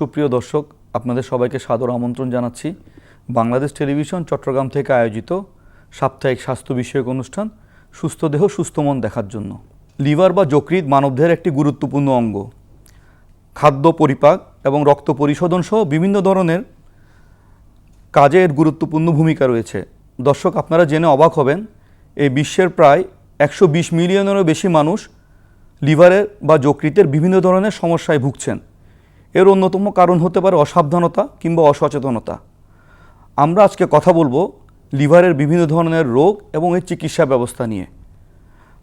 সুপ্রিয় দর্শক, আপনাদের সবাইকে সাদর আমন্ত্রণ জানাচ্ছি। বাংলাদেশ টেলিভিশন চট্টগ্রাম থেকে আয়োজিত সাপ্তাহিক স্বাস্থ্য বিষয়ক অনুষ্ঠান, সুস্থ দেহ, সুস্থ মন দেখার জন্য। লিভার বা যকৃৎ মানবদেহের একটি গুরুত্বপূর্ণ অঙ্গ। খাদ্য পরিপাক এবং রক্ত পরিশোধন সহ বিভিন্ন ধরনের কাজে এর গুরুত্বপূর্ণ ভূমিকা রয়েছে। দর্শক, আপনারা জেনে অবাক হবেন, এই বিশ্বের প্রায় একশো বিশ মিলিয়নেরও বেশি মানুষ লিভারের বা যকৃতের বিভিন্ন ধরনের সমস্যায় ভুগছেন। এর অন্যতম কারণ হতে পারে অসাবধানতা কিংবা অসচেতনতা। আমরা আজকে কথা বলব লিভারের বিভিন্ন ধরনের রোগ এবং এর চিকিৎসা ব্যবস্থা নিয়ে।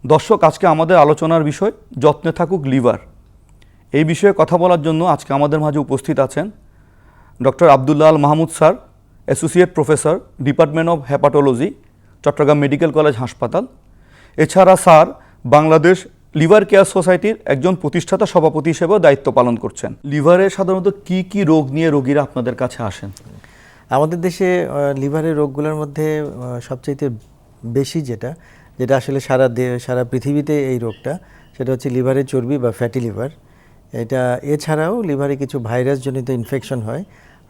দর্শক, আজকে আমাদের আলোচনার বিষয় যত্নে থাকুক লিভার। এই বিষয়ে কথা বলার জন্য আজকে আমাদের মাঝে উপস্থিত আছেন doctor Abdullah Al Mahmud sir, associate professor, department of hepatology Chattogram medical college হাসপাতাল। এছাড়া স্যার, বাংলাদেশ লিভার কেয়ার সোসাইটির একজন প্রতিষ্ঠাতা সভাপতি হিসেবেও দায়িত্ব পালন করছেন। লিভারে সাধারণত কি কি রোগ নিয়ে রোগীরা আপনাদের কাছে আসেন? আমাদের দেশে লিভারের রোগগুলোর মধ্যে সবচাইতে বেশি যেটা যেটা আসলে সারা সারা পৃথিবীতে এই রোগটা, সেটা হচ্ছে লিভারের চর্বি বা ফ্যাটি লিভার। এটা এছাড়াও লিভারে কিছু ভাইরাসজনিত ইনফেকশন হয়,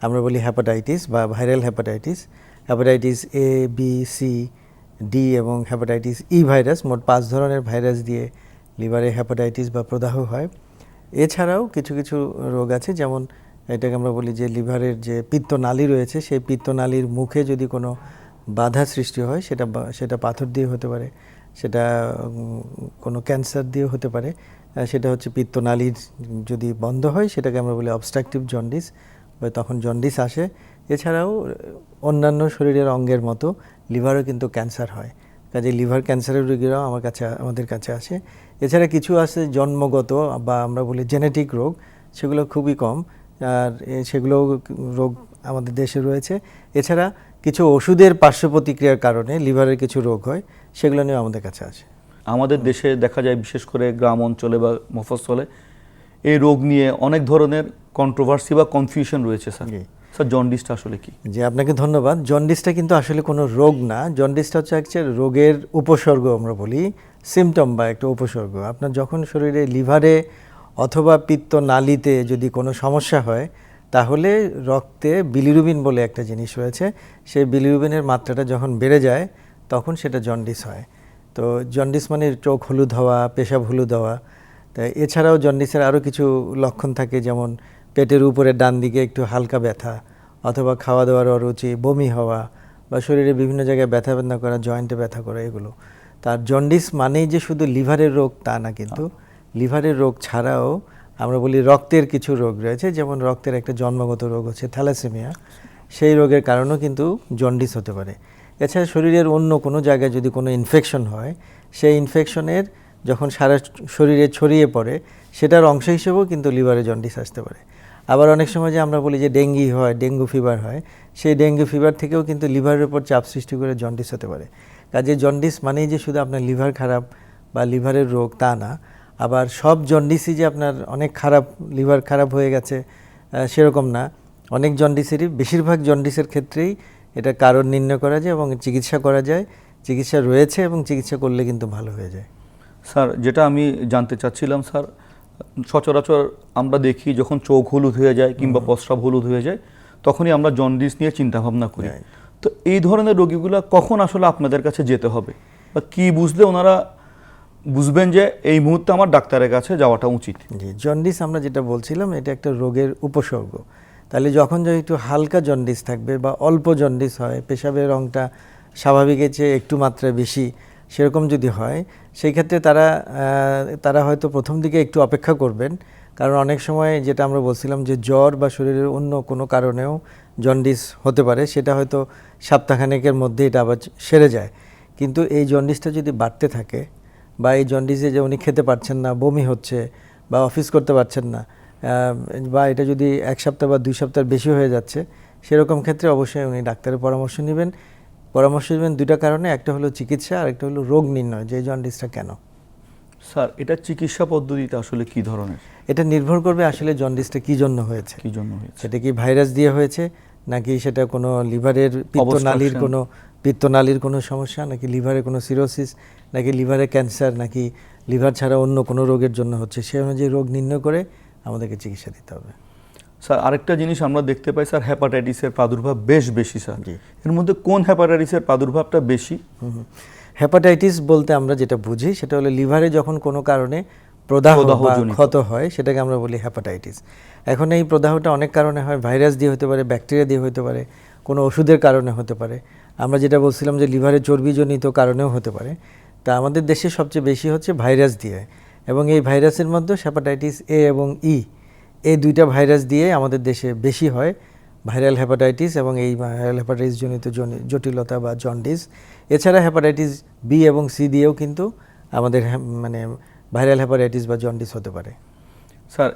আমরা বলি হ্যাপাটাইটিস বা viral hepatitis hepatitis A B C D এবং হ্যাপাটাইটিস ই ভাইরাস মোট পাঁচ ধরনের ভাইরাস দিয়ে লিভারে হ্যাপাটাইটিস বা প্রদাহ হয়। এছাড়াও কিছু কিছু রোগ আছে, যেমন এটাকে আমরা বলি যে লিভারের যে পিত্তনালী রয়েছে, সেই পিত্তনালীর মুখে যদি কোনো বাধা সৃষ্টি হয়, সেটা সেটা পাথর দিয়ে হতে পারে, সেটা কোনো ক্যান্সার দিয়ে হতে পারে। সেটা হচ্ছে পিত্তনালীর যদি বন্ধ হয়, সেটাকে আমরা বলি অবস্ট্রাকটিভ জন্ডিস বা তখন জন্ডিস আসে। এছাড়াও অন্যান্য শরীরের অঙ্গের মতো লিভারও কিন্তু ক্যান্সার হয়। কাজে লিভার ক্যান্সারের রোগীরাও আমার কাছে, আমাদের কাছে আসে। এছাড়া কিছু আছে জন্মগত বা আমরা বলি জেনেটিক রোগ সেগুলো খুবই কম। আর সেগুলো রোগ আমাদের দেশে রয়েছে। এছাড়া কিছু ওষুধের পার্শ্ব প্রতিক্রিয়ার কারণে লিভারের কিছু রোগ হয় সেগুলো নিয়ে আমাদের কাছে আছে। আমাদের দেশে দেখা যায় বিশেষ করে গ্রাম অঞ্চলে বা মফস্বলে এই রোগ নিয়ে অনেক ধরনের কন্ট্রোভার্সি বা কনফিউশন রয়েছে স্যার। স্যার জন্ডিসটা আসলে কি? যে আপনাকে ধন্যবাদ। জন্ডিসটা কিন্তু আসলে কোনো রোগ না। জন্ডিসটা হচ্ছে একটা রোগের উপসর্গ আমরা বলি। সিমটম বা একটা উপসর্গ। আপনার যখন শরীরে লিভারে অথবা পিত্ত নালীতে যদি কোনো সমস্যা হয়, তাহলে রক্তে বিলিরুবিন বলে একটা জিনিস রয়েছে। সেই বিলিরুবিনের মাত্রাটা যখন বেড়ে যায়, তখন সেটা জন্ডিস হয়। তো জন্ডিস মানে চোখ হলুদ হওয়া, পেশাব হলুদ হওয়া। তা এছাড়াও জন্ডিসের আরও কিছু লক্ষণ থাকে, যেমন পেটের উপরে ডান দিকে একটু হালকা ব্যথা, অথবা খাওয়া দাওয়ার অরুচি, বমি হওয়া, বা শরীরে বিভিন্ন জায়গায় ব্যথা বেদনা করা, জয়েন্টে ব্যথা করা, এগুলো। তার জন্ডিস মানেই যে শুধু লিভারের রোগ তা না কিন্তু লিভারের রোগ ছাড়াও আমরা বলি রক্তের কিছু রোগ রয়েছে যেমন রক্তের একটা জন্মগত রোগ হচ্ছে থ্যালাসেমিয়া। সেই রোগের কারণেও কিন্তু জন্ডিস হতে পারে। এছাড়া শরীরের অন্য কোনো জায়গায় যদি কোনো ইনফেকশন হয় সেই ইনফেকশনের যখন সারা শরীরে ছড়িয়ে পড়ে সেটার অংশ হিসেবেও কিন্তু লিভারে জন্ডিস আসতে পারে। আবার অনেক সময় যে আমরা বলি যে ডেঙ্গি হয় ডেঙ্গু ফিভার হয় সেই ডেঙ্গু ফিভার থেকেও কিন্তু লিভারের উপর চাপ সৃষ্টি করে জন্ডিস হতে পারে। কাজে জন্ডিস মানেই যে শুধু আপনার লিভার খারাপ বা লিভারের রোগ তা না আবার সব জন্ডিসই যে আপনার অনেক খারাপ লিভার খারাপ হয়ে গেছে সেরকম না। অনেক জন্ডিসেরই বেশিরভাগ জন্ডিসের ক্ষেত্রেই এটা কারণ নির্ণয় করা যায় এবং চিকিৎসা করা যায়। চিকিৎসা রয়েছে এবং চিকিৎসা করলে কিন্তু ভালো হয়ে যায়। স্যার যেটা আমি জানতে চাচ্ছিলাম স্যার সচরাচর আমরা দেখি যখন চোখ হলুদ হয়ে যায় কিংবা প্রস্রাব হলুদ হয়ে যায় তখনই আমরা জন্ডিস নিয়ে চিন্তাভাবনা করি. তো এই ধরনের রোগীগুলো কখন আসলে আপনাদের কাছে যেতে হবে? বা কি বুঝলে ওনারা বুঝবেন যে এই মুহূর্তে আমার ডাক্তারের কাছে যাওয়াটা উচিত? জি, জন্ডিস আমরা যেটা বলছিলাম, এটা একটা রোগের উপসর্গ। তাহলে যখন যদি একটু হালকা জন্ডিস থাকবে বা অল্প জন্ডিস হয়, পেশাবের রঙটা স্বাভাবিকের চেয়ে একটু মাত্রায় বেশি সেরকম যদি হয় সেই ক্ষেত্রে তারা তারা হয়তো প্রথম দিকে একটু অপেক্ষা করবেন। কারণ অনেক সময় যেটা আমরা বলছিলাম যে জ্বর বা শরীরের অন্য কোনো কারণেও জন্ডিস হতে পারে সেটা হয়তো সপ্তাহখানেকের মধ্যে এটা আবার সেরে যায়। কিন্তু এই জন্ডিসটা যদি বাড়তে থাকে বা এই জন্ডিসে যে উনি খেতে পারছেন না বমি হচ্ছে বা অফিস করতে পারছেন না বা এটা যদি এক সপ্তাহ বা দুই সপ্তাহ বেশি হয়ে যাচ্ছে সেরকম ক্ষেত্রে অবশ্যই উনি ডাক্তারের পরামর্শ নেবেন। পরামর্শ নেবেন দুইটা কারণে একটা হলো চিকিৎসা আর একটা হলো রোগ নির্ণয় যে এই জন্ডিসটা কেন। স্যার এটা চিকিৎসা পদ্ধতিতে আসলে কি ধরনের? এটা নির্ভর করবে আসলে জন্ডিসটা কি জন্য হয়েছে। কি জন্য হয়েছে? সেটা কি ভাইরাস দিয়ে হয়েছে নাকি সেটা কোনো লিভারের পিত্তনালীর. কোনো পিত্তনালীর কোনো সমস্যা? নাকি লিভারে কোনো সিরোসিস? নাকি লিভারে ক্যান্সার? নাকি লিভার ছাড়া অন্য কোনো রোগের জন্য হচ্ছে? সে অনুযায়ী রোগ নির্ণয় করে আমাদেরকে চিকিৎসা দিতে হবে। স্যার আরেকটা জিনিস আমরা দেখতে পাই স্যার হ্যাপাটাইটিসের প্রাদুর্ভাব বেশ বেশি স্যার। জি। এর মধ্যে কোন হ্যাপাটাইটিসের প্রাদুর্ভাবটা বেশি? হ্যাপাটাইটিস বলতে আমরা যেটা বুঝি সেটা হলো লিভারে যখন কোনো কারণে প্রদাহ ক্ষত হয় সেটাকে আমরা বলি হ্যাপাটাইটিস এখন এই প্রদাহটা অনেক কারণে হয় ভাইরাস দিয়ে হতে পারে ব্যাকটেরিয়া দিয়ে হতে পারে কোনো ওষুধের কারণে হতে পারে। আমরা যেটা বলছিলাম যে লিভারে চর্বিজনিত কারণেও হতে পারে। তা আমাদের দেশে সবচেয়ে বেশি হচ্ছে ভাইরাস দিয়ে। এবং এই ভাইরাসের মধ্যে হ্যাপাটাইটিস এ এবং ই এই দুইটা ভাইরাস দিয়ে আমাদের দেশে বেশি হয় ভাইরাল হ্যাপাটাইটিস এবং এই ভাইরাল হ্যাপাটাইটিস জনিত জটিলতা বা জন্ডিস এছাড়া হ্যাপাটাইটিস বি এবং সি দিয়েও কিন্তু আমাদের হ্যা- মানে ভাইরাল হ্যাপাটাইটিস বা জন্ডিস হতে পারে। স্যার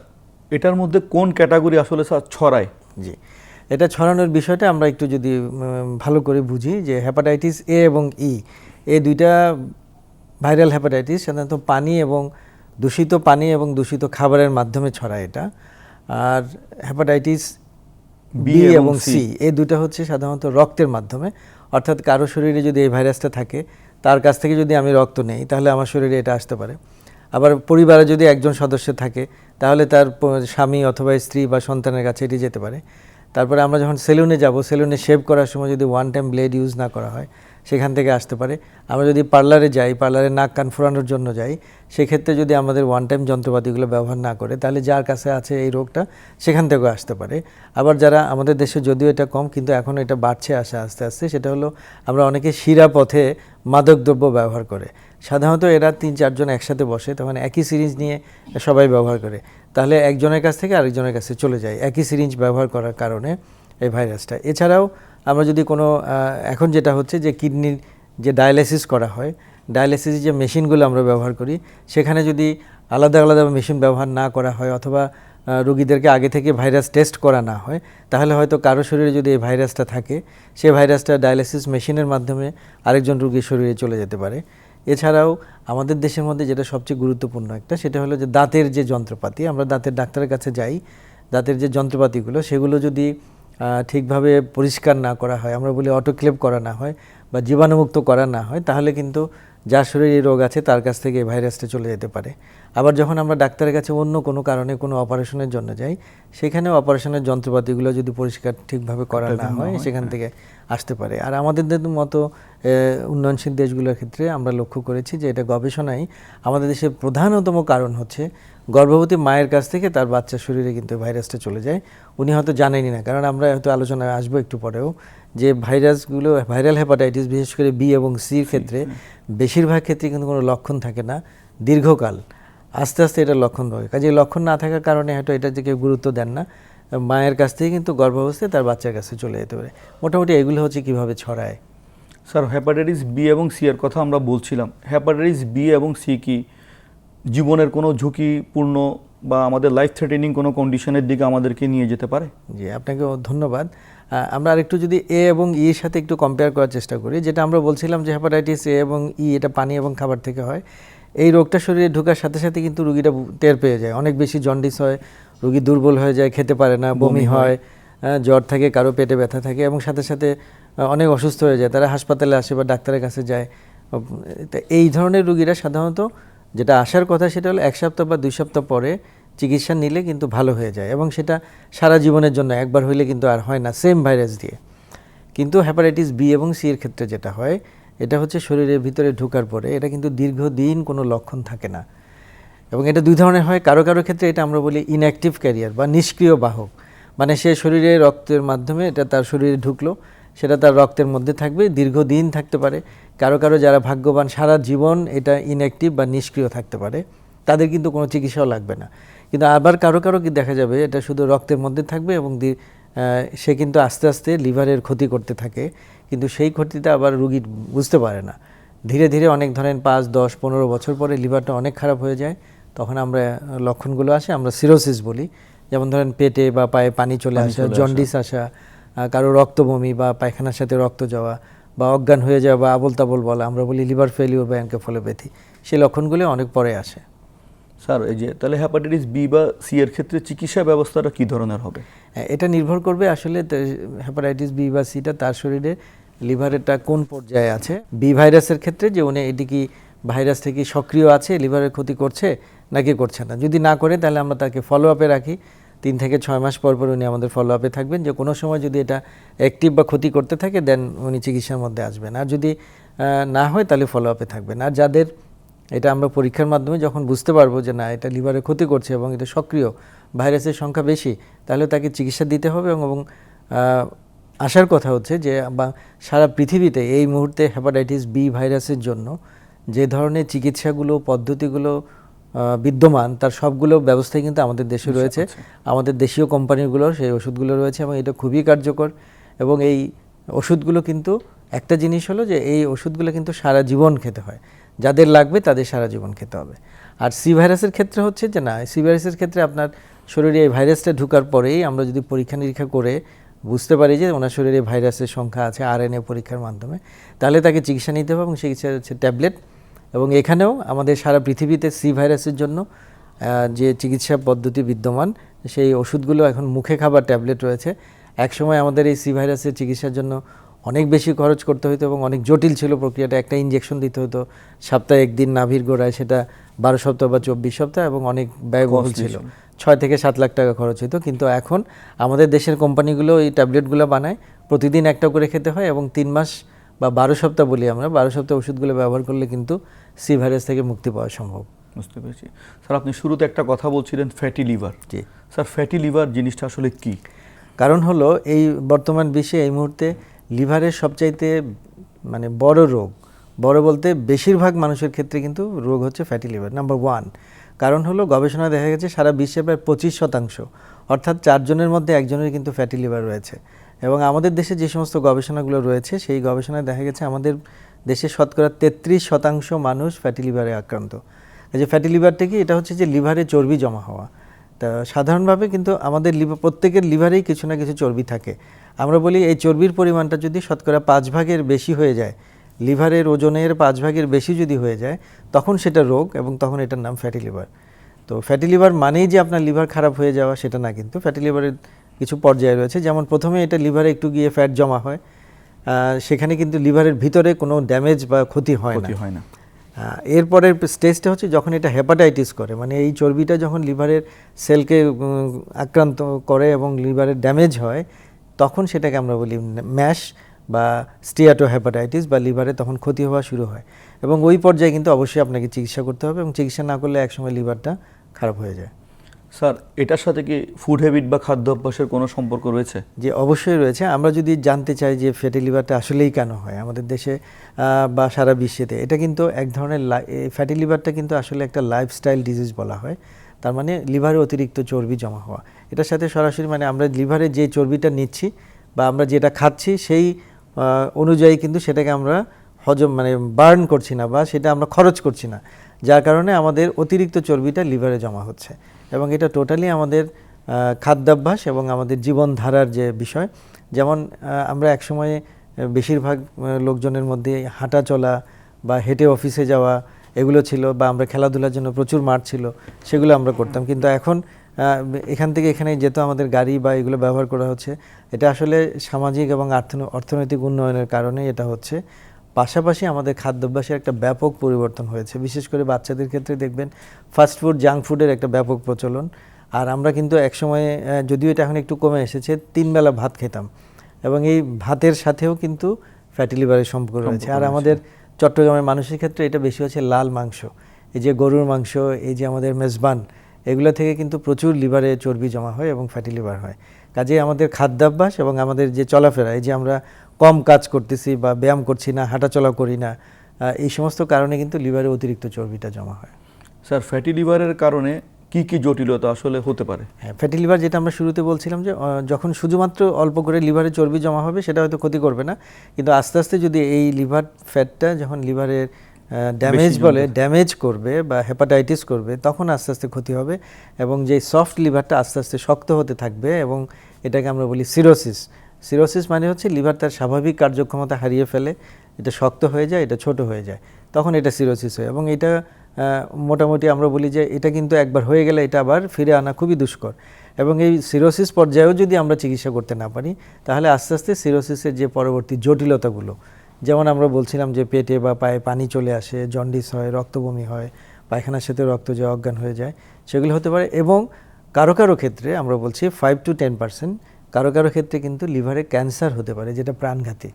এটার মধ্যে কোন ক্যাটাগরি আসলে স্যার ছড়ায়? জি এটা ছড়ানোর বিষয়টা আমরা একটু যদি ভালো করে বুঝি যে হ্যাপাটাইটিস এ এবং ই এই দুইটা ভাইরাল হ্যাপাটাইটিস সাধারণত পানি এবং দূষিত পানি এবং দূষিত খাবারের মাধ্যমে ছড়ায় এটা। আর হ্যাপাটাইটিস বি এবং এবং সি এই দুটো হচ্ছে সাধারণত রক্তের মাধ্যমে। অর্থাৎ কারও শরীরে যদি এই ভাইরাসটা থাকে তার কাছ থেকে যদি আমি রক্ত নেই তাহলে আমার শরীরে এটা আসতে পারে। আবার পরিবারে যদি একজন সদস্য থাকে, তাহলে তার স্বামী অথবা স্ত্রী বা সন্তানের কাছে এটি যেতে পারে। তারপরে আমরা যখন সেলুনে যাব, সেলুনে শেভ করার সময় যদি ওয়ান টাইম ব্লেড ইউজ না করা হয়, সেখান থেকে আসতে পারে। আমরা যদি পার্লারে যাই, পার্লারে নাক কান ফোরানোর জন্য যাই, সেক্ষেত্রে যদি আমাদের ওয়ান টাইম যন্ত্রপাতিগুলো ব্যবহার না করে, তাহলে যার কাছে আছে এই রোগটা, সেখান থেকেও আসতে পারে। আবার যারা আমাদের দেশে যদিও এটা কম, কিন্তু এখন এটা বাড়ছে আসে আস্তে আস্তে, সেটা হলো আমরা অনেকে শিরা পথে মাদকদ্রব্য ব্যবহার করে। সাধারণত এরা তিন, চারজন একসাথে বসে, তখন একই সিরিঞ্জ নিয়ে সবাই ব্যবহার করে। তাহলে একজনের কাছ থেকে আরেকজনের কাছে চলে যায়, একই সিরিঞ্জ ব্যবহার করার কারণে এই ভাইরাসটা। এছাড়াও আমরা যদি কোনো এখন যেটা হচ্ছে যে কিডনির যে ডায়ালাইসিস করা হয় ডায়ালিসিস যে মেশিনগুলো আমরা ব্যবহার করি, সেখানে যদি আলাদা আলাদা মেশিন ব্যবহার না করা হয় অথবা রোগীদেরকে আগে থেকে ভাইরাস টেস্ট করা না হয়, তাহলে হয়তো কারও শরীরে যদি এই ভাইরাসটা থাকে সেই ভাইরাসটা ডায়ালিসিস মেশিনের মাধ্যমে আরেকজন রোগীর শরীরে চলে যেতে পারে। এছাড়াও আমাদের দেশের মধ্যে যেটা সবচেয়ে গুরুত্বপূর্ণ একটা, সেটা হলো যে দাঁতের যে যন্ত্রপাতি, আমরা দাঁতের ডাক্তারের কাছে যাই, দাঁতের যে যন্ত্রপাতিগুলো, সেগুলো যদি ঠিকভাবে পরিষ্কার না করা হয়, আমরা বলি অটোক্লেভ করা না হয় বা জীবাণুমুক্ত করা না হয়, তাহলে কিন্তু যার শরীরে রোগ আছে তার কাছ থেকে এই ভাইরাসটা চলে যেতে পারে। আবার যখন আমরা ডাক্তারের কাছে অন্য কোনো কারণে কোনো অপারেশনের জন্য যাই সেখানে অপারেশনের যন্ত্রপাতিগুলো যদি পরিষ্কার ঠিকভাবে করা না হয় সেখান থেকে আসতে পারে। আর আমাদের মতো উন্নয়নশীল দেশগুলোর ক্ষেত্রে আমরা লক্ষ্য করেছি যে এটা গবেষণায় আমাদের দেশের প্রধানতম কারণ হচ্ছে গর্ভবতী মায়ের কাছ থেকে তার বাচ্চার শরীরে কিন্তু ভাইরাসটা চলে যায়। উনি হয়তো জানেনই না কারণ আমরা হয়তো আলোচনায় আসব একটু পরেও। যে ভাইরাসগুলো ভাইরাল হেপাটাইটিস বিশেষ করে বি এবং সির ক্ষেত্রে বেশিরভাগ ক্ষেত্রে কিন্তু কোনো লক্ষণ থাকে না দীর্ঘকাল। আস্তে আস্তে এটা লক্ষণ থাকে কাজে লক্ষণ না থাকার কারণে হয়তো এটা যে কেউ গুরুত্ব দেন না মায়ের কাছ থেকে কিন্তু গর্ভাবস্থায় তার বাচ্চার কাছে চলে যেতে পারে। মোটামুটি এগুলো হচ্ছে কীভাবে ছড়ায়? স্যার হ্যাপাটাইটিস বি এবং সি এর কথা আমরা বলছিলাম। হ্যাপাটাইটিস বি এবং সি কি জীবনের কোনো ঝুঁকিপূর্ণ বা আমাদের লাইফ থ্রেটেনিং কোনো কন্ডিশনের দিকে আমাদেরকে নিয়ে যেতে পারে? জি আপনাকে ধন্যবাদ। আমরা আরেকটু যদি এ এবং ই এর সাথে একটু কম্পেয়ার করার চেষ্টা করি যেটা আমরা বলছিলাম যে হ্যাপাটাইটিস এ এবং ই এটা পানি এবং খাবার থেকে হয়। এই রোগটা শরীরে ঢোকার সাথে সাথে কিন্তু রুগীটা টের পেয়ে যায়। অনেক বেশি জন্ডিস হয় রুগী দুর্বল হয়ে যায় খেতে পারে না বমি হয়। হ্যাঁ, জ্বর থাকে কারও পেটে ব্যথা থাকে এবং সাথে সাথে অনেক অসুস্থ হয়ে যায়। তারা হাসপাতালে আসে বা ডাক্তারের কাছে যায়। তা এই ধরনের রুগীরা সাধারণত যেটা আসার কথা সেটা হলো এক সপ্তাহ বা দুই সপ্তাহ পরে চিকিৎসা নিলে কিন্তু ভালো হয়ে যায় এবং সেটা সারা জীবনের জন্য একবার হইলে কিন্তু আর হয় না সেম ভাইরাস দিয়ে। কিন্তু হ্যাপাটাইটিস বি এবং সি এর ক্ষেত্রে যেটা হয়, এটা হচ্ছে শরীরের ভিতরে ঢোকার পরে এটা কিন্তু দীর্ঘদিন কোনো লক্ষণ থাকে না। এবং এটা দুই ধরনের হয়, কারও কারও ক্ষেত্রে এটা আমরা বলি ইনঅ্যাক্টিভ ক্যারিয়ার বা নিষ্ক্রিয় বাহক। মানে সে শরীরে রক্তের মাধ্যমে এটা তার শরীরে ঢুকলো, সেটা তার রক্তের মধ্যে থাকবে, দীর্ঘদিন থাকতে পারে। কারও কারও যারা ভাগ্যবান, সারা জীবন এটা ইনঅ্যাক্টিভ বা নিষ্ক্রিয় থাকতে পারে, তাদের কিন্তু কোনো চিকিৎসাও লাগবে না। কিন্তু আবার কারও কারও কি দেখা যাবে এটা শুধু রক্তের মধ্যে থাকবে এবং সে কিন্তু আস্তে আস্তে লিভারের ক্ষতি করতে থাকে কিন্তু সেই ক্ষতিটা আবার রুগী বুঝতে পারে না। ধীরে ধীরে অনেক ধরেন পাঁচ দশ পনেরো বছর পরে লিভারটা অনেক খারাপ হয়ে যায় তখন আমরা লক্ষণগুলো আসে আমরা সিরোসিস বলি। যেমন ধরেন পেটে বা পায়ে পানি চলে আসা জন্ডিস আসা কারও রক্ত বমি বা পায়খানার সাথে রক্ত যাওয়া বা অজ্ঞান হয়ে যাওয়া বা আবল তাবল বলা আমরা বলি লিভার ফেলিওর বা অ্যাঙ্কেফলোপ্যাথি সেই লক্ষণগুলো অনেক পরে আসে। স্যার এই যে তাহলে হ্যাপাটাইটিস বি বা সি এর ক্ষেত্রে চিকিৎসা ব্যবস্থাটা কি ধরনের হবে? হ্যাঁ, এটা নির্ভর করবে আসলে হ্যাপাটাইটিস বি বা সিটা তার শরীরে লিভারেরটা কোন পর্যায়ে আছে। বি ভাইরাসের ক্ষেত্রে যে উনি এটি কি ভাইরাস থেকে সক্রিয় আছে লিভারের ক্ষতি করছে নাকি করছে না। যদি না করে তাহলে আমরা তাকে ফলো আপে রাখি। তিন থেকে ছয় মাস পর পর উনি আমাদের ফলো আপে থাকবেন। যে কোনো সময় যদি এটা অ্যাক্টিভ বা ক্ষতি করতে থাকে দেন উনি চিকিৎসার মধ্যে আসবেন। আর যদি না হয় তাহলে ফলো আপে থাকবেন। আর যাদের এটা আমরা পরীক্ষার মাধ্যমে যখন বুঝতে পারব যে না এটা লিভারে ক্ষতি করছে এবং এটা সক্রিয় ভাইরাসের সংখ্যা বেশি তাহলে তাকে চিকিৎসা দিতে হবে এবং আসার কথা হচ্ছে যে বা সারা পৃথিবীতে এই মুহূর্তে হেপাটাইটিস বি ভাইরাসের জন্য যে ধরনের চিকিৎসাগুলো পদ্ধতিগুলো বিদ্যমান তার সবগুলো ব্যবস্থাই কিন্তু আমাদের দেশে রয়েছে। আমাদের দেশীয় কোম্পানিগুলোর সেই ওষুধগুলো রয়েছে এবং এটা খুবই কার্যকর এবং এই ওষুধগুলো কিন্তু একটা জিনিস হলো যে এই ওষুধগুলো কিন্তু সারা জীবন খেতে হয়। যাদের লাগবে তাদের সারা জীবন খেতে হবে। আর সি ভাইরাসের ক্ষেত্রে হচ্ছে যে না, সি ভাইরাসের ক্ষেত্রে আপনার শরীরে এই ভাইরাসটা ঢুকার পরেই আমরা যদি পরীক্ষা নিরীক্ষা করে বুঝতে পারি যে ওনার শরীরে ভাইরাসের সংখ্যা আছে আরএনএ পরীক্ষার মাধ্যমে, তাহলে তাকে চিকিৎসা নিতে হবে এবং চিকিৎসা হচ্ছে ট্যাবলেট। এবং এখানেও আমাদের সারা পৃথিবীতে সি ভাইরাসের জন্য যে চিকিৎসা পদ্ধতি বিদ্যমান, সেই ওষুধগুলো এখন মুখে খাবার ট্যাবলেট রয়েছে। একসময় আমাদের এই সি ভাইরাসের চিকিৎসার জন্য অনেক বেশি খরচ করতে হতো এবং অনেক জটিল ছিল প্রক্রিয়াটা। একটা ইঞ্জেকশন দিতে হতো সপ্তাহে একদিন নাভির গোড়ায় সেটা বারো সপ্তাহ বা চব্বিশ সপ্তাহ এবং অনেক ব্যয়বহুল ছিল। ছয় থেকে সাত লাখ টাকা খরচ হতো কিন্তু এখন আমাদের দেশের কোম্পানিগুলো এই ট্যাবলেটগুলো বানায় প্রতিদিন একটা করে খেতে হয় এবং তিন মাস বা বারো সপ্তাহ বলি আমরা বারো সপ্তাহ ওষুধগুলো ব্যবহার করলে কিন্তু সি ভাইরাস থেকে মুক্তি পাওয়া সম্ভব। বুঝতে পেরেছি। স্যার আপনি শুরুতে একটা কথা বলছিলেন ফ্যাটি লিভার জি। স্যার ফ্যাটি লিভার জিনিসটা আসলে কি? কারণ হলো এই বর্তমান বিশ্বে এই মুহূর্তে লিভারের সবচাইতে মানে বড় রোগ, বড় বলতে বেশিরভাগ মানুষের ক্ষেত্রে কিন্তু রোগ হচ্ছে ফ্যাটি লিভার নাম্বার ওয়ান কারণ হলো গবেষণায় দেখা গেছে সারা বিশ্বে প্রায় পঁচিশ শতাংশ, অর্থাৎ চারজনের মধ্যে একজনের কিন্তু ফ্যাটি লিভার রয়েছে। এবং আমাদের দেশে যে সমস্ত গবেষণাগুলো রয়েছে, সেই গবেষণায় দেখা গেছে আমাদের দেশে শতকরা তেত্রিশ শতাংশ মানুষ ফ্যাটি লিভারে আক্রান্ত। যে ফ্যাটি লিভারটা কি? এটা হচ্ছে যে লিভারে চর্বি জমা হওয়া। তা সাধারণভাবে কিন্তু আমাদের লিভার, প্রত্যেকের লিভারেই কিছু না কিছু চর্বি থাকে। আমরা বলি এই চর্বির পরিমাণটা যদি শতকরা পাঁচ ভাগের বেশি হয়ে যায় লিভারের ওজনের পাঁচ ভাগের বেশি যদি হয়ে যায় তখন সেটা রোগ এবং তখন এটার নাম ফ্যাটি লিভার তো ফ্যাটি লিভার মানেই যে আপনার লিভার খারাপ হয়ে যাওয়া সেটা না কিন্তু ফ্যাটি লিভারের কিছু পর্যায়ে রয়েছে। যেমন প্রথমে এটা লিভারে একটু গিয়ে ফ্যাট জমা হয় সেখানে কিন্তু লিভারের ভিতরে কোনো ড্যামেজ বা ক্ষতি হয় না। হয় না। এরপরের স্টেজটা হচ্ছে যখন এটা হেপাটাইটিস করে মানে এই চর্বিটা যখন লিভারের সেলকে আক্রান্ত করে এবং লিভারের ড্যামেজ হয় তখন সেটাকে আমরা বলি ম্যাশ বা স্টিয়াটো হেপাটাইটিস বা লিভারে তখন ক্ষতি হওয়া শুরু হয়। এবং ওই পর্যায়ে কিন্তু অবশ্যই আপনাকে চিকিৎসা করতে হবে এবং চিকিৎসা না করলে একসময় লিভারটা খারাপ হয়ে যায়। স্যার এটার সাথে কি ফুড হ্যাবিট বা খাদ্য অভ্যাসের কোনো সম্পর্ক রয়েছে? যে অবশ্যই রয়েছে। আমরা যদি জানতে চাই যে ফ্যাটি লিভারটা আসলেই কেন হয় আমাদের দেশে বা সারা বিশ্বেতে এটা কিন্তু এক ধরনের ফ্যাটি লিভারটা কিন্তু আসলে একটা লাইফস্টাইল ডিজিজ বলা হয়। তার মানে লিভারে অতিরিক্ত চর্বি জমা হওয়া। এটার সাথে সরাসরি মানে আমরা লিভারে যে চর্বিটা নিচ্ছি বা আমরা যেটা খাচ্ছি সেই অনুযায়ী কিন্তু সেটাকে আমরা হজম মানে বার্ন করছি না বা সেটা আমরা খরচ করছি না। যার কারণে আমাদের অতিরিক্ত চর্বিটা লিভারে জমা হচ্ছে। এবং এটা টোটালি আমাদের খাদ্যাভ্যাস এবং আমাদের জীবনধারার যে বিষয়, যেমন আমরা একসময়ে বেশিরভাগ লোকজনের মধ্যে হাঁটা চলা বা হেঁটে অফিসে যাওয়া এগুলো ছিল বা আমরা খেলাধুলার জন্য প্রচুর মাঠ ছিল সেগুলো আমরা করতাম। কিন্তু এখন এখান থেকে এখানে যেহেতু আমাদের গাড়ি বা এগুলো ব্যবহার করা হচ্ছে এটা আসলে সামাজিক এবং অর্থনৈতিক উন্নয়নের কারণে এটা হচ্ছে। পাশাপাশি আমাদের খাদ্যাভ্যাসের একটা ব্যাপক পরিবর্তন হয়েছে। বিশেষ করে বাচ্চাদের ক্ষেত্রে দেখবেন ফাস্ট ফুড জাঙ্ক ফুডের একটা ব্যাপক প্রচলন। আর আমরা কিন্তু একসময়ে যদিও এটা এখন একটু কমে এসেছে তিন বেলা ভাত খেতাম। এবং এই ভাতের সাথেও কিন্তু ফ্যাটি লিভারের সম্পর্ক রয়েছে। আর আমাদের চট্টগ্রামের মানুষের ক্ষেত্রে এটা বেশি হচ্ছে লাল মাংস। এই যে গরুর মাংস, এই যে আমাদের মেজবান, এগুলো থেকে কিন্তু প্রচুর লিভারে চর্বি জমা হয় এবং ফ্যাটি লিভার হয়। কাজে আমাদের খাদ্যাভ্যাস এবং আমাদের যে চলাফেরা, এই যে আমরা কম কাজ করতেছি বা ব্যায়াম করছি না হাঁটাচলা করি না এই সমস্ত কারণে কিন্তু লিভারে অতিরিক্ত চর্বিটা জমা হয়। স্যার, ফ্যাটি লিভারের কারণে কি কি জটিলতা আসলে হতে পারে? হ্যাঁ ফ্যাটি লিভার যেটা আমরা শুরুতে বলছিলাম যে যখন শুধুমাত্র অল্প করে লিভারে চর্বি জমা হবে সেটা হয়তো ক্ষতি করবে না। কিন্তু আস্তে আস্তে যদি এই লিভার ফ্যাটটা যখন লিভারের ড্যামেজ বলে ড্যামেজ করবে বা হেপাটাইটিস করবে তখন আস্তে আস্তে ক্ষতি হবে এবং যে সফট লিভারটা আস্তে আস্তে শক্ত হতে থাকবে এবং এটাকে আমরা বলি সিরোসিস সিরোসিস মানে হচ্ছে লিভার তার স্বাভাবিক কার্যক্ষমতা হারিয়ে ফেলে এটা শক্ত হয়ে যায় এটা ছোট হয়ে যায় তখন এটা সিরোসিস হয় এবং এটা মোটামুটি আমরা বলি যে এটা কিন্তু একবার হয়ে গেলে এটা আবার ফিরে আনা খুবই দুষ্কর। এবং এই সিরোসিস পর্যায়েও যদি আমরা চিকিৎসা করতে না পারি, তাহলে আস্তে আস্তে সিরোসিসের যে পরবর্তী জটিলতাগুলো, যেমন আমরা বলছিলাম যে পেটে বা পায়ে পানি চলে আসে, জন্ডিস হয়, রক্তবমি হয়, পায়খানার সাথে রক্ত যে অজ্ঞান হয়ে যায়, সেগুলো হতে পারে। এবং কারও কারও ক্ষেত্রে আমরা বলছি ফাইভ টু টেন পার্সেন্ট কারও কারও ক্ষেত্রে কিন্তু লিভারে ক্যান্সার হতে পারে, যেটা প্রাণঘাতী।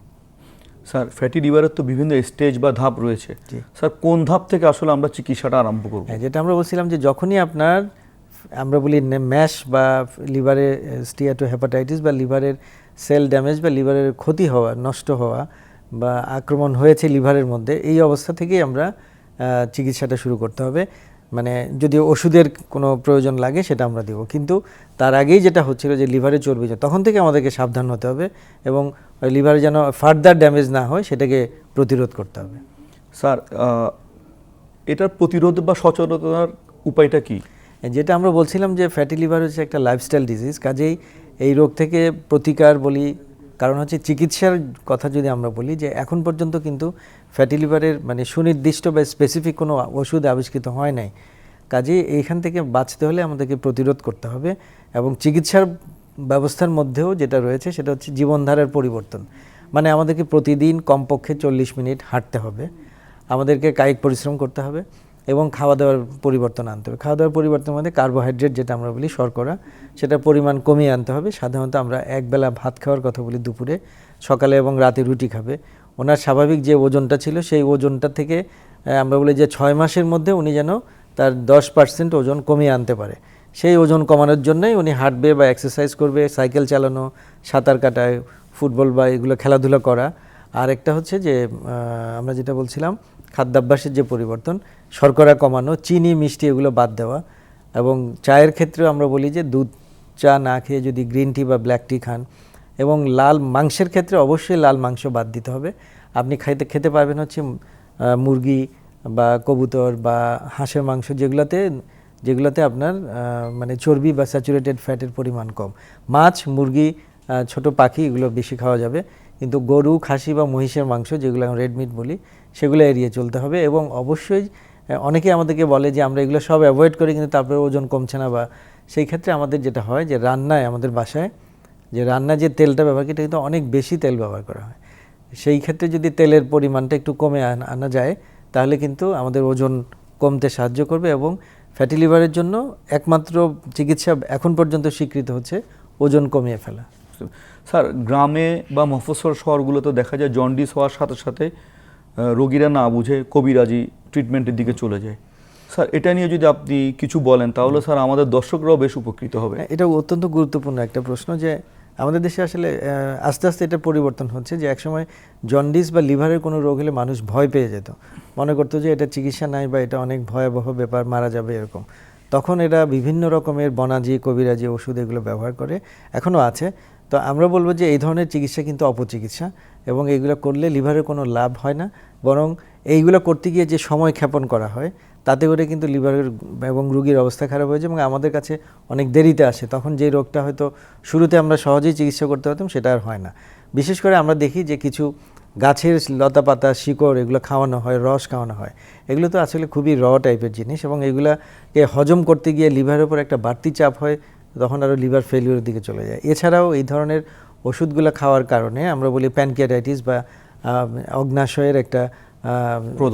স্যার ফ্যাটি লিভারের তো বিভিন্ন স্টেজ বা ধাপ রয়েছে। স্যার কোন ধাপ থেকে আসলে আমরা চিকিৎসাটা আরম্ভ করব? হ্যাঁ, যেটা আমরা বলছিলাম যে যখনই আপনার আমরা বলি ম্যাশ বা লিভারে স্টিয়াটো হেপাটাইটিস বা লিভারের সেল ড্যামেজ বা লিভারের ক্ষতি হওয়া নষ্ট হওয়া বা আক্রমণ হয়েছে লিভারের মধ্যে এই অবস্থা থেকেই আমরা চিকিৎসাটা শুরু করতে হবে। মানে যদি ওষুধের কোনো প্রয়োজন লাগে সেটা আমরা দেবো। কিন্তু তার আগেই যেটা হচ্ছিল যে লিভারে চর্বি তখন থেকে আমাদেরকে সাবধান হতে হবে এবং লিভারে যেন ফার্দার ড্যামেজ না হয় সেটাকে প্রতিরোধ করতে হবে। স্যার এটার প্রতিরোধ বা সচেতনতার উপায়টা কি? যেটা আমরা বলছিলাম যে ফ্যাটি লিভার হচ্ছে একটা লাইফস্টাইল ডিজিজ কাজেই এই রোগ থেকে প্রতিকার বলি। কারণ হচ্ছে চিকিৎসার কথা যদি আমরা বলি যে এখন পর্যন্ত কিন্তু ফ্যাটি লিভারের মানে সুনির্দিষ্ট বা স্পেসিফিক কোনো ওষুধ আবিষ্কৃত হয় নাই। কাজেই এইখান থেকে বাঁচতে হলে আমাদেরকে প্রতিরোধ করতে হবে এবং চিকিৎসার ব্যবস্থার মধ্যেও যেটা রয়েছে সেটা হচ্ছে জীবনধারার পরিবর্তন। মানে আমাদেরকে প্রতিদিন কমপক্ষে চল্লিশ মিনিট হাঁটতে হবে। আমাদেরকে কায়িক পরিশ্রম করতে হবে এবং খাওয়া দাওয়ার পরিবর্তন আনতে হবে। খাওয়া দাওয়ার পরিবর্তন মধ্যে কার্বোহাইড্রেট যেটা আমরা বলি, শর্করা, সেটার পরিমাণ কমিয়ে আনতে হবে। সাধারণত আমরা একবেলা ভাত খাওয়ার কথা বলি দুপুরে। সকালে এবং রাতে রুটি খাবে। ওনার স্বাভাবিক যে ওজনটা ছিল সেই ওজনটা থেকে আমরা বলি যে ছয় মাসের মধ্যে উনি যেন তার দশ পার্সেন্ট ওজন কমিয়ে আনতে পারে। সেই ওজন কমানোর জন্যই উনি হাঁটবে বা এক্সারসাইজ করবে সাইকেল চালানো, সাঁতার কাটায় ফুটবল বা এগুলো খেলাধুলা করা। আর একটা হচ্ছে যে আমরা যেটা বলছিলাম, খাদ্যাভ্যাসের যে পরিবর্তন, শর্করা কমানো, চিনি, মিষ্টি এগুলো বাদ দেওয়া। এবং চায়ের ক্ষেত্রেও আমরা বলি যে, দুধ, চা না খেয়ে যদি গ্রিন টি বা ব্ল্যাক টি খান। এবং লাল মাংসের ক্ষেত্রে অবশ্যই লাল মাংস বাদ দিতে হবে। আপনি খাইতে, খেতে পারবেন হচ্ছে মুরগি বা কবুতর বা হাঁসের মাংস যেগুলোতে যেগুলোতে আপনার মানে চর্বি বা স্যাচুরেটেড ফ্যাটের পরিমাণ কম। মাছ মুরগি ছোট পাখি এগুলো বেশি খাওয়া যাবে। কিন্তু গরু খাসি বা মহিষের মাংস যেগুলো রেড মিট বলি সেগুলো এড়িয়ে চলতে হবে এবং অবশ্যই আহ, অনেকে আমাদেরকে বলে যে আমরা এগুলো সব অ্যাভয়েড করি কিন্তু তারপরে ওজন কমছে না বা সেই ক্ষেত্রে আমাদের যেটা হয় যে রান্নায় আমাদের বাসায় যে রান্না যে তেলটা ব্যবহার করি এটা কিন্তু অনেক বেশি তেল ব্যবহার করা হয়। সেই ক্ষেত্রে যদি তেলের পরিমাণটা একটু কমে আনা যায় তাহলে কিন্তু আমাদের ওজন কমতে সাহায্য করবে এবং ফ্যাটি লিভারের জন্য একমাত্র চিকিৎসা এখন পর্যন্ত স্বীকৃত হচ্ছে ওজন কমিয়ে ফেলা। স্যার গ্রামে বা মফস্বল শহরগুলোতে দেখা যায় জন্ডিস হওয়ার সাথে সাথে রোগীরা না বুঝে কবিরাজি ট্রিটমেন্টের দিকে চলে যায়। স্যার এটা নিয়ে যদি আপনি কিছু বলেন তাহলে স্যার আমাদের দর্শকরাও বেশ উপকৃত হবে। হ্যাঁ, এটা অত্যন্ত গুরুত্বপূর্ণ একটা প্রশ্ন যে আমাদের দেশে আসলে আস্তে আস্তে এটা পরিবর্তন হচ্ছে যে একসময় জন্ডিস বা লিভারের কোনো রোগ হলে মানুষ ভয় পেয়ে যেত। মনে করতো যে এটা চিকিৎসা নাই বা এটা অনেক ভয়াবহ ব্যাপার, মারা যাবে এরকম। তখন এরা বিভিন্ন রকমের বনাজি, কবিরাজি ওষুধ এগুলো ব্যবহার করে এখনও আছে। তো আমরা বলব যে এই ধরনের চিকিৎসা কিন্তু অপচিকিৎসা এবং এইগুলো করলে লিভারের কোনো লাভ হয় না। বরং এইগুলো করতে গিয়ে যে সময় ক্ষেপণ করা হয় তাতে করে কিন্তু লিভারের এবং রুগীর অবস্থা খারাপ হয়েছে এবং আমাদের কাছে অনেক দেরিতে আসে। তখন যে রোগটা হয়তো শুরুতে আমরা সহজেই চিকিৎসা করতে পারতাম সেটা আর হয় না। বিশেষ করে আমরা দেখি যে কিছু গাছের লতা পাতা শিকড় এগুলো খাওয়ানো হয় রস খাওয়ানো হয়। এগুলো তো আসলে খুবই র টাইপের জিনিস এবং এগুলাকে হজম করতে গিয়ে লিভারের উপর একটা বাড়তি চাপ হয় তখন আরও লিভার ফেলিওরের দিকে চলে যায়। এছাড়াও এই ধরনের ওষুধগুলো খাওয়ার কারণে আমরা বলি প্যানকিয়াটাইটিস বা অগ্নাশয়ের একটা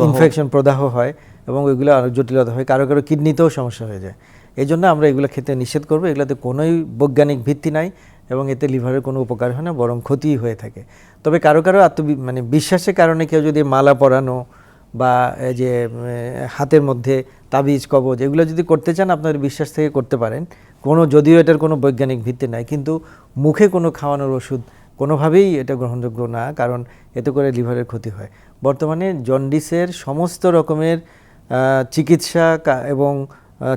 ইনফেকশন প্রদাহ হয়। এবং ওইগুলো আরও জটিলতা হয়, কারও কারও কিডনিতেও সমস্যা হয়ে যায়। এই জন্য আমরা এগুলো খেতে নিষেধ করব, এগুলোতে কোনোই বৈজ্ঞানিক ভিত্তি নাই এবং এতে লিভারের কোনো উপকার হয় না, বরং ক্ষতিই হয়ে থাকে। তবে কারও কারও আত্ম মানে বিশ্বাসের কারণে কেউ যদি মালা পরানো বা এই যে হাতের মধ্যে তাবিজ, কবজ, এগুলো যদি করতে চান, আপনার বিশ্বাস থেকে করতে পারেন। কোনো, যদিও এটার কোনো বৈজ্ঞানিক ভিত্তি নাই, কিন্তু মুখে কোনো খাওয়ানোর ওষুধ কোনোভাবেই এটা গ্রহণযোগ্য না, কারণ এতে করে লিভারের ক্ষতি হয়। বর্তমানে জন্ডিসের সমস্ত রকমের চিকিৎসা এবং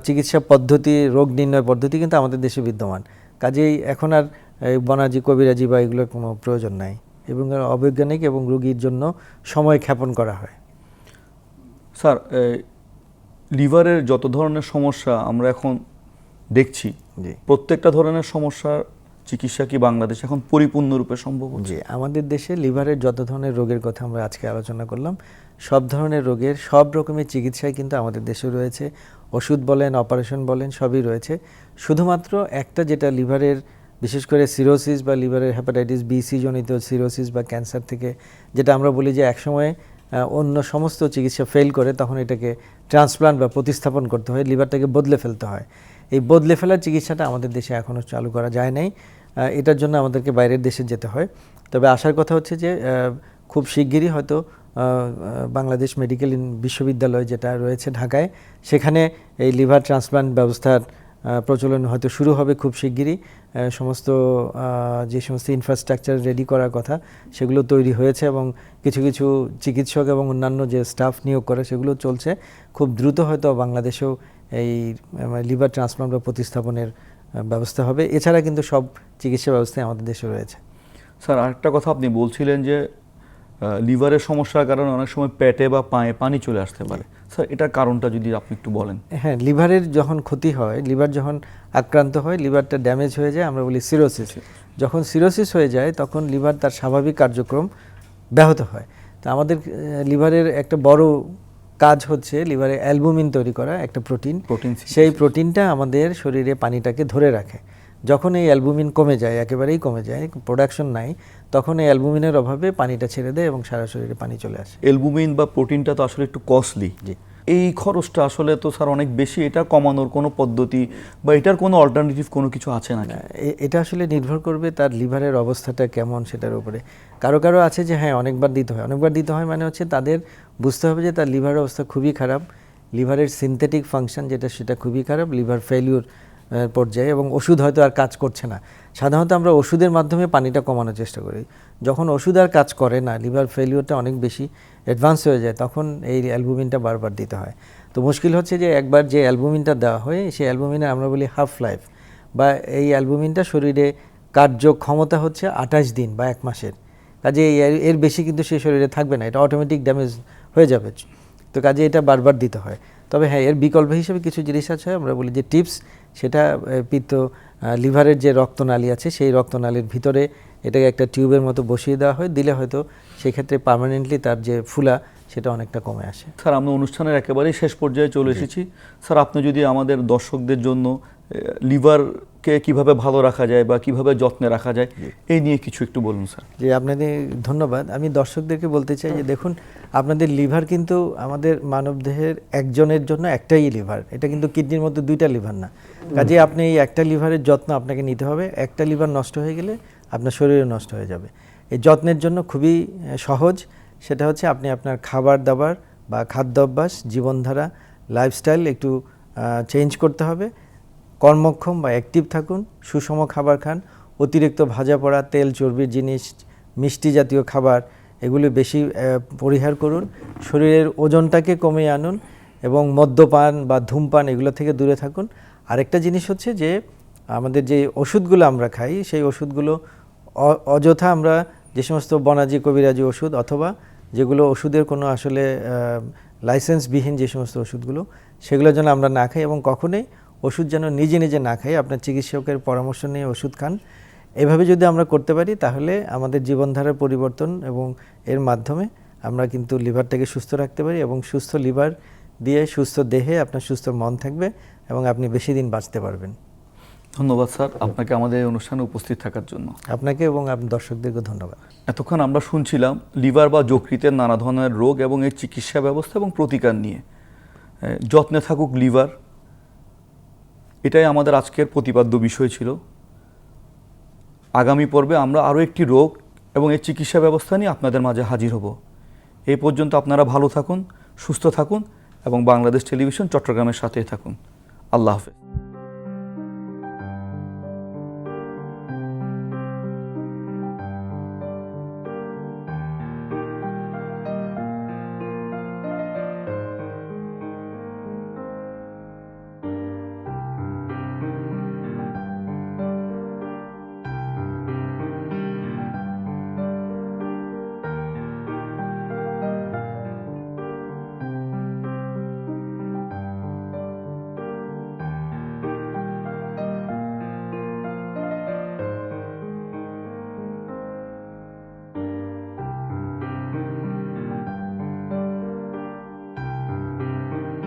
চিকিৎসা পদ্ধতি রোগ নির্ণয় পদ্ধতি কিন্তু আমাদের দেশে বিদ্যমান। কাজেই এখন আর এই বনাজি কবিরাজি বা এগুলোর কোনো প্রয়োজন নাই। এবং অবৈজ্ঞানিক এবং রোগীর জন্য সময় ক্ষেপণ করা হয়। স্যার লিভারের যত ধরনের সমস্যা আমরা এখন দেখছি প্রত্যেকটা ধরনের সমস্যার চিকিৎসা কি বাংলাদেশ এখন পরিপূর্ণরূপে সম্ভব জি, আমাদের দেশে লিভারের যত ধরনের রোগের কথা আমরা আজকে আলোচনা করলাম, সব ধরনের রোগের সব রকমের চিকিৎসাই কিন্তু আমাদের দেশে রয়েছে। ওষুধ বলেন, অপারেশন বলেন, সবই রয়েছে। শুধুমাত্র একটা যেটা লিভারের, বিশেষ করে সিরোসিস বা লিভারের হ্যাপাটাইটিস বিসি জনিত সিরোসিস বা ক্যান্সার থেকে, যেটা আমরা বলি যে একসময় অন্য সমস্ত চিকিৎসা ফেল করে তখন এটাকে ট্রান্সপ্লান্ট বা প্রতিস্থাপন করতে হয়, লিভারটাকে বদলে ফেলতে হয়। এই বদলে ফেলার চিকিৎসাটা আমাদের দেশে এখনও চালু করা যায় নাই। এটার জন্য আমাদেরকে বাইরের দেশে যেতে হয়। তবে আসার কথা হচ্ছে যে খুব শিগগিরই হয়তো বাংলাদেশ মেডিকেল বিশ্ববিদ্যালয় যেটা রয়েছে ঢাকায়, সেখানে এই লিভার ট্রান্সপ্লান্ট ব্যবস্থার প্রচলন হয়তো শুরু হবে খুব শিগগিরই। সমস্ত যে সমস্ত ইনফ্রাস্ট্রাকচার রেডি করার কথা, সেগুলো তৈরি হয়েছে এবং কিছু কিছু চিকিৎসক এবং অন্যান্য যে স্টাফ নিয়োগ করে, সেগুলো চলছে। খুব দ্রুত হয়তো বাংলাদেশেও এই লিভার ট্রান্সপ্লান্ট বা প্রতিস্থাপনের ব্যবস্থা হবে। এছাড়া কিন্তু সব চিকিৎসা ব্যবস্থাই আমাদের দেশে রয়েছে। স্যার আরেকটা কথা আপনি বলছিলেন যে লিভারের সমস্যার কারণে অনেক সময় পেটে বা পায়ে পানি চলে আসতে পারে। স্যার এটার কারণটা যদি আপনি একটু বলেন। হ্যাঁ লিভারের যখন ক্ষতি হয় লিভার যখন আক্রান্ত হয় লিভারটা ড্যামেজ হয়ে যায় আমরা বলি সিরোসিস। যখন সিরোসিস হয়ে যায় তখন লিভার তার স্বাভাবিক কার্যক্রম ব্যাহত হয়। তা আমাদের লিভারের একটা বড় কাজ হচ্ছে লিভারে অ্যালবুমিন তৈরি করা একটা প্রোটিন। প্রোটিন সেই প্রোটিনটা আমাদের শরীরে পানিটাকে ধরে রাখে। যখন এই অ্যালবুমিন কমে যায় একেবারেই কমে যায় প্রোডাকশন নাই তখন এই অ্যালবুমিনের অভাবে পানিটা ছেড়ে দেয় এবং সারা শরীরে পানি চলে আসে। অ্যালবুমিন বা প্রোটিনটা তো আসলে একটু কস্টলি জি। এই খরচটা আসলে তো স্যার অনেক বেশি, এটা কমানোর কোনো পদ্ধতি বা এটার কোনো অল্টারনেটিভ কোনো কিছু আছে না এটা আসলে নির্ভর করবে তার লিভারের অবস্থাটা কেমন সেটার উপরে। কারও কারও আছে যে হ্যাঁ অনেকবার দিতে হয়। অনেকবার দিতে হয় মানে হচ্ছে তাদের বুঝতে হবে যে তার লিভারের অবস্থা খুবই খারাপ। লিভারের সিনথেটিক ফাংশন যেটা সেটা খুবই খারাপ, লিভার ফেলিউর পর্যায়ে এবং ওষুধ হয়তো আর কাজ করছে না। সাধারণত আমরা ওষুধের মাধ্যমে পানিটা কমানোর চেষ্টা করি। যখন ওষুধ আর কাজ করে না, লিভার ফেলিউরটা অনেক বেশি অ্যাডভান্স হয়ে যায়, তখন এই অ্যালবুমিনটা বারবার দিতে হয়। তো মুশকিল হচ্ছে যে একবার যে অ্যালবুমিনটা দেওয়া হয়, সেই অ্যালবুমিনের আমরা বলি হাফ লাইফ বা এই অ্যালবুমিনটা শরীরে কার্যক্ষমতা হচ্ছে আঠাশ দিন বা এক মাসের। কাজে এর বেশি কিন্তু সে শরীরে থাকবে না, এটা অটোমেটিক ড্যামেজ হয়ে যাবে। তো কাজে এটা বারবার দিতে হয়। তবে হ্যাঁ এর বিকল্প হিসেবে কিছু জিনিস আছে, আমরা বলি যে টিপস সেটা পিত্ত লিভারের যে রক্তনালী আছে সেই রক্তনালীর ভিতরে এটাকে একটা টিউবের মতো বসিয়ে দেওয়া হয় দিলে হয়তো সেক্ষেত্রে পার্মানেন্টলি তার যে ফুলা সেটা অনেকটা কমে আসে। স্যার আমরা অনুষ্ঠানের একেবারেই শেষ পর্যায়ে চলে এসেছি। স্যার আপনি যদি আমাদের দর্শকদের জন্য লিভারকে কীভাবে ভালো রাখা যায় বা কীভাবে যত্নে রাখা যায় এই নিয়ে কিছু একটু বলুন স্যার। যে আপনাদের ধন্যবাদ। আমি দর্শকদেরকে বলতে চাই যে দেখুন আপনাদের লিভার কিন্তু আমাদের মানবদেহের একজনের জন্য একটাই লিভার। এটা কিন্তু কিডনির মধ্যে দুইটা লিভার না। কাজে আপনি এই একটা লিভারের যত্ন আপনাকে নিতে হবে। একটা লিভার নষ্ট হয়ে গেলে আপনার শরীরে নষ্ট হয়ে যাবে। এই যত্নের জন্য খুবই সহজ। সেটা হচ্ছে আপনি আপনার খাবার দাবার বা খাদ্যাভ্যাস জীবনধারা লাইফস্টাইল একটু চেঞ্জ করতে হবে। কর্মক্ষম বা অ্যাক্টিভ থাকুন, সুষম খাবার খান, অতিরিক্ত ভাজা পড়া, তেল চর্বির জিনিস, মিষ্টি জাতীয় খাবার, এগুলি বেশি পরিহার করুন। শরীরের ওজনটাকে কমিয়ে আনুন এবং মদ্যপান বা ধূমপান এগুলো থেকে দূরে থাকুন। আরেকটা জিনিস হচ্ছে যে, আমাদের যে ওষুধগুলো আমরা খাই, সেই ওষুধগুলো অযথা আমরা যে সমস্ত বনাজি, কবিরাজি ওষুধ অথবা যেগুলো ওষুধের কোনো আসলে লাইসেন্সবিহীন যে সমস্ত ওষুধগুলো সেগুলো যেন আমরা না খাই এবং কখনোই ওষুধ যেন নিজে নিজে না খাই আপনার চিকিৎসকের পরামর্শ নিয়ে ওষুধ খান। এভাবে যদি আমরা করতে পারি তাহলে আমাদের জীবনধারার পরিবর্তন এবং এর মাধ্যমে আমরা কিন্তু লিভারটাকে সুস্থ রাখতে পারি এবং সুস্থ লিভার দিয়ে সুস্থ দেহে আপনার সুস্থ মন থাকবে এবং আপনি বেশি দিন বাঁচতে পারবেন। ধন্যবাদ স্যার আপনাকে আমাদের অনুষ্ঠানে উপস্থিত থাকার জন্য। আপনাকে এবং আপনার দর্শকদেরকে ধন্যবাদ। এতক্ষণ আমরা শুনছিলাম লিভার বা যকৃতের নানা ধরনের রোগ এবং এর চিকিৎসা ব্যবস্থা এবং প্রতিকার নিয়ে। যত্নে থাকুক লিভার। এটাই আমাদের আজকের প্রতিপাদ্য বিষয় ছিল। আগামী পর্বে আমরা আরও একটি রোগ এবং এর চিকিৎসা ব্যবস্থা নিয়ে আপনাদের মাঝে হাজির হব। এই পর্যন্ত আপনারা ভালো থাকুন, সুস্থ থাকুন এবং বাংলাদেশ টেলিভিশন চট্টগ্রামের সাথে থাকুন। আল্লাহ হাফেজ।